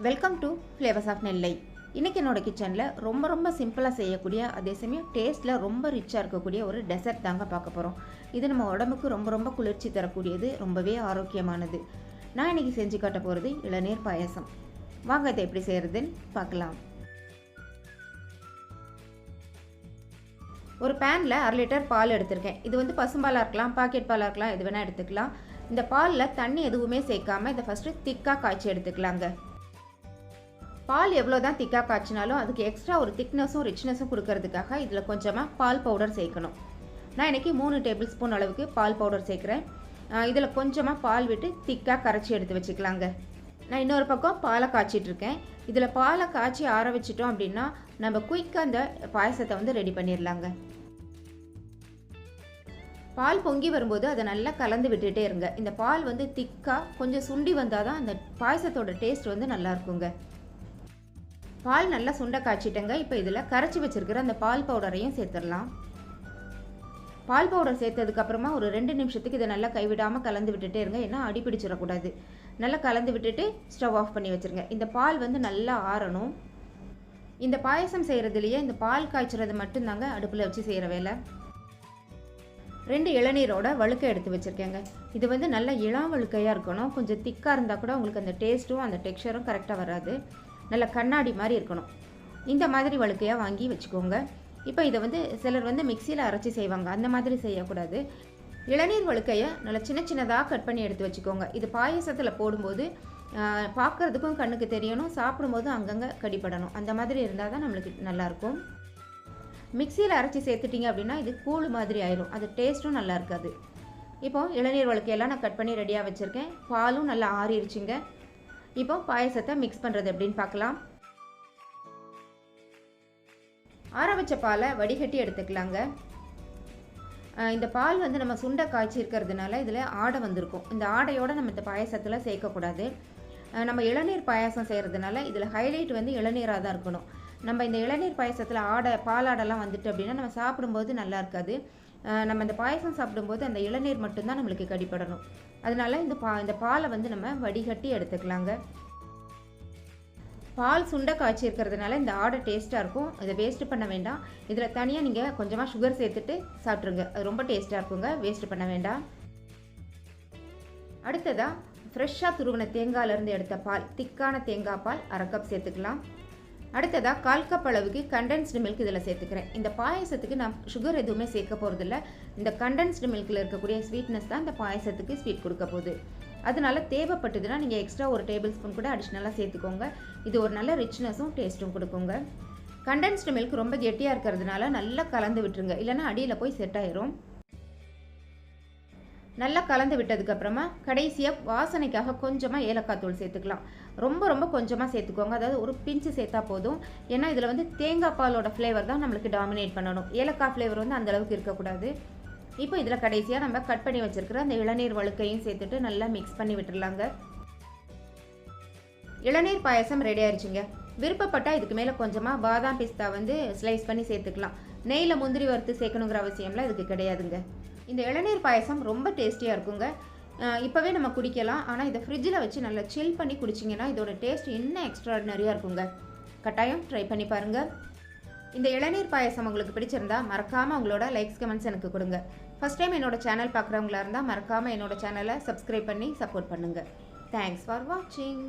Welcome to flavours of Nellai இன்றைக்கி என்னோட கிச்சனில் ரொம்ப ரொம்ப சிம்பிளாக செய்யக்கூடிய அதே சமயம் டேஸ்ட்டில் ரொம்ப ரிச்சாக இருக்கக்கூடிய ஒரு டெசர்ட் தாங்க பார்க்க போகிறோம் இது நம்ம உடம்புக்கு ரொம்ப ரொம்ப குளிர்ச்சி தரக்கூடியது ரொம்பவே ஆரோக்கியமானது. நான் இன்றைக்கி செஞ்சு காட்ட போகிறது இளநீர் பாயசம். வாங்க இதை எப்படி செய்கிறதுன்னு பார்க்கலாம். ஒரு பேனில் அரை லிட்டர் பால் எடுத்திருக்கேன். இது வந்து பசும்பாலாக இருக்கலாம் பாக்கெட் பாலாக இருக்கலாம் எது வேணால் எடுத்துக்கலாம். இந்த பாலில் தண்ணி எதுவுமே சேர்க்காம இதை ஃபஸ்ட்டு திக்காக காய்ச்சி எடுத்துக்கலாங்க. பால் எவ்வளோ தான் திக்காக காய்ச்சினாலும் அதுக்கு எக்ஸ்ட்ரா ஒரு திக்னஸும் ரிச்னஸும் கொடுக்கறதுக்காக இதில் கொஞ்சமாக பால் பவுடர் சேர்க்கணும். நான் இன்றைக்கி மூணு டேபிள் ஸ்பூன் அளவுக்கு பால் பவுடர் சேர்க்குறேன். இதில் கொஞ்சமாக பால் விட்டு திக்காக கரைச்சி எடுத்து வச்சுக்கலாங்க. நான் இன்னொரு பக்கம் பாலை காய்ச்சிட்ருக்கேன் இதில் பாலை காய்ச்சி ஆற வச்சிட்டோம் அப்படின்னா நம்ம குயிக்காக அந்த பாயசத்தை வந்து ரெடி பண்ணிடலாங்க பால் பொங்கி வரும்போது அதை நல்லா கலந்து விட்டுட்டே இருங்க. இந்த பால் வந்து திக்காக கொஞ்சம் சுண்டி வந்தால் தான் அந்த பாயசத்தோட டேஸ்ட் வந்து நல்லா இருக்குங்க. பால் நல்லா சுண்ட காய்ச்சிட்டேங்க. இப்போ இதில் கரைச்சி வச்சுருக்கிற அந்த பால் பவுடரையும் சேர்த்துடலாம். பால் பவுடர் சேர்த்ததுக்கப்புறமா ஒரு ரெண்டு நிமிஷத்துக்கு இதை நல்லா கைவிடாமல் கலந்து விட்டுட்டே இருங்க. ஏன்னா அடி பிடிச்சிடக்கூடாது. நல்லா கலந்து விட்டுட்டு ஸ்டவ் ஆஃப் பண்ணி வச்சுருங்க. இந்த பால் வந்து நல்லா ஆறணும். இந்த பாயசம் செய்கிறதுலையே இந்த பால் காய்ச்சுறது மட்டும்தாங்க அடுப்பில் வச்சு செய்கிற வேலை. ரெண்டு இளநீரோட வழுக்கை எடுத்து வச்சுருக்கேங்க. இது வந்து நல்லா இளம் வழுக்கையாக இருக்கணும். கொஞ்சம் திக்காக இருந்தால் கூட உங்களுக்கு அந்த டேஸ்ட்டும் அந்த டெக்ஸ்டரும் கரெக்டாக வராது. நல்ல கண்ணாடி மாதிரி இருக்கணும். இந்த மாதிரி வழுக்கையாக வாங்கி வச்சுக்கோங்க. இப்போ இதை வந்து சிலர் வந்து மிக்சியில் அரைச்சி செய்வாங்க. அந்த மாதிரி செய்யக்கூடாது. இளநீர் வழுக்கையை நல்லா சின்ன சின்னதாக கட் பண்ணி எடுத்து வச்சுக்கோங்க. இது பாயசத்தில் போடும்போது பார்க்குறதுக்கும் கண்ணுக்கு தெரியணும். சாப்பிடும்போது அங்கங்கே கடிப்படணும் அந்த மாதிரி இருந்தால் தான் நம்மளுக்கு நல்லாயிருக்கும் மிக்சியில் அரைச்சி சேர்த்துட்டிங்க அப்படின்னா இது கூழ் மாதிரி ஆயிரும். அது டேஸ்ட்டும் நல்லா இருக்காது. இப்போ இளநீர் வழுக்கையெல்லாம் நான் கட் பண்ணி ரெடியாக வச்சுருக்கேன். பாலும் நல்லா ஆறிடுச்சுங்க இப்போ பாயசத்தை மிக்ஸ் பண்ணுறது எப்படின்னு பார்க்கலாம். ஆற வச்ச பாலை வடிகட்டி எடுத்துக்கலாங்க. இந்த பால் வந்து நம்ம சுண்டை காய்ச்சி இருக்கிறதுனால இதில் ஆடை வந்திருக்கும். இந்த ஆடையோடு நம்ம இந்த பாயசத்தில் சேர்க்கக்கூடாது. நம்ம இளநீர் பாயாசம் செய்கிறதுனால இதில் ஹைலைட் வந்து இளநீராக தான் இருக்கணும். நம்ம இந்த இளநீர் பாயசத்தில் ஆடை பாலாடெல்லாம் வந்துட்டு அப்படின்னா நம்ம சாப்பிடும்போது நல்லா இருக்காது. நம்ம இந்த பாயசம் சாப்பிடும்போது அந்த இளநீர் மட்டும்தான் நம்மளுக்கு கடிப்படணும் அதனால இந்த பா இந்த பாலை வந்து நம்ம வடிகட்டி எடுத்துக்கலாங்க. பால் சுண்டை காய்ச்சி இருக்கிறதுனால இந்த ஆடை டேஸ்ட்டாக இருக்கும். இதை வேஸ்ட்டு பண்ண வேண்டாம். இதில் தனியாக நீங்கள் கொஞ்சமாக சுகர் சேர்த்துட்டு சாப்பிட்ருங்க அது ரொம்ப டேஸ்ட்டாக இருக்குங்க. வேஸ்ட்டு பண்ண வேண்டாம். அடுத்ததாக ஃப்ரெஷ்ஷாக துருவின தேங்காயிலேருந்து எடுத்த பால் திக்கான தேங்காய் பால் அரை கப் சேர்த்துக்கலாம். அடுத்ததாக கால் கப் அளவுக்கு கண்டென்ஸ்டு மில்க் இதில் சேர்த்துக்கிறேன். இந்த பாயசத்துக்கு நான் சுகர் எதுவுமே சேர்க்க போகிறதில்ல இந்த கண்டென்ஸ்டு மில்கில் இருக்கக்கூடிய ஸ்வீட்னஸ் தான் இந்த பாயசத்துக்கு ஸ்வீட் கொடுக்க போகுது. அதனால தேவைப்பட்டதுன்னா நீங்கள் எக்ஸ்ட்ரா ஒரு டேபிள் ஸ்பூன் கூட அடிஷ்னலாக சேர்த்துக்கோங்க. இது ஒரு நல்ல ரிச்னஸும் டேஸ்ட்டும் கொடுக்குங்க. கண்டென்ஸ்டு மில்க் ரொம்ப கெட்டியாக இருக்கிறதுனால நல்லா கலந்து விட்டுருங்க. இல்லைன்னா அடியில் போய் செட் ஆயிரும். நல்லா கலந்து விட்டதுக்கப்புறமா கடைசியாக வாசனைக்காக கொஞ்சமாக ஏலக்காய் தூள் சேர்த்துக்கலாம். ரொம்ப ரொம்ப கொஞ்சமாக சேர்த்துக்கோங்க. அதாவது ஒரு பிஞ்சு சேர்த்தா போதும். ஏன்னா இதில் வந்து தேங்காய் பாலோட ஃப்ளேவர் தான் நம்மளுக்கு டாமினேட் பண்ணணும். ஏலக்காய் ஃப்ளேவர் வந்து அந்தளவுக்கு இருக்கக்கூடாது. இப்போ இதில் கடைசியாக நம்ம கட் பண்ணி வச்சுருக்கிற அந்த இளநீர் வழுக்கையும் சேர்த்துட்டு நல்லா மிக்ஸ் பண்ணி விட்டுடலாங்க. இளநீர் பாயசம் ரெடி ஆயிடுச்சுங்க விருப்பப்பட்டால் இதுக்கு மேலே கொஞ்சமாக பாதாம் பிஸ்தா வந்து ஸ்லைஸ் பண்ணி சேர்த்துக்கலாம். நெய்யில் முந்திரி வறுத்து சேர்க்கணுங்கிற அவசியம்லாம் இதுக்கு கிடையாதுங்க. இந்த இளநீர் பாயசம் ரொம்ப டேஸ்டியாக இருக்குங்க. இப்போவே நம்ம குடிக்கலாம். ஆனால் இதை ஃப்ரிட்ஜில் வச்சு நல்லா சில் பண்ணி குடிச்சிங்கன்னா இதோட டேஸ்ட் இன்னும் எக்ஸ்ட்ராடினரியாக இருக்குங்க. கட்டாயம் ட்ரை பண்ணி பாருங்கள் இந்த இளநீர் பாயசம் உங்களுக்கு பிடிச்சிருந்தா மறக்காமல் உங்களோட லைக்ஸ் கமெண்ட்ஸ் எனக்கு கொடுங்க. ஃபஸ்ட் டைம் என்னோட சேனல் பார்க்குறவங்களா இருந்தால் மறக்காமல் என்னோட சேனலை சப்ஸ்கிரைப் பண்ணி சப்போர்ட் பண்ணுங்கள் தேங்க்ஸ் ஃபார் வாட்சிங்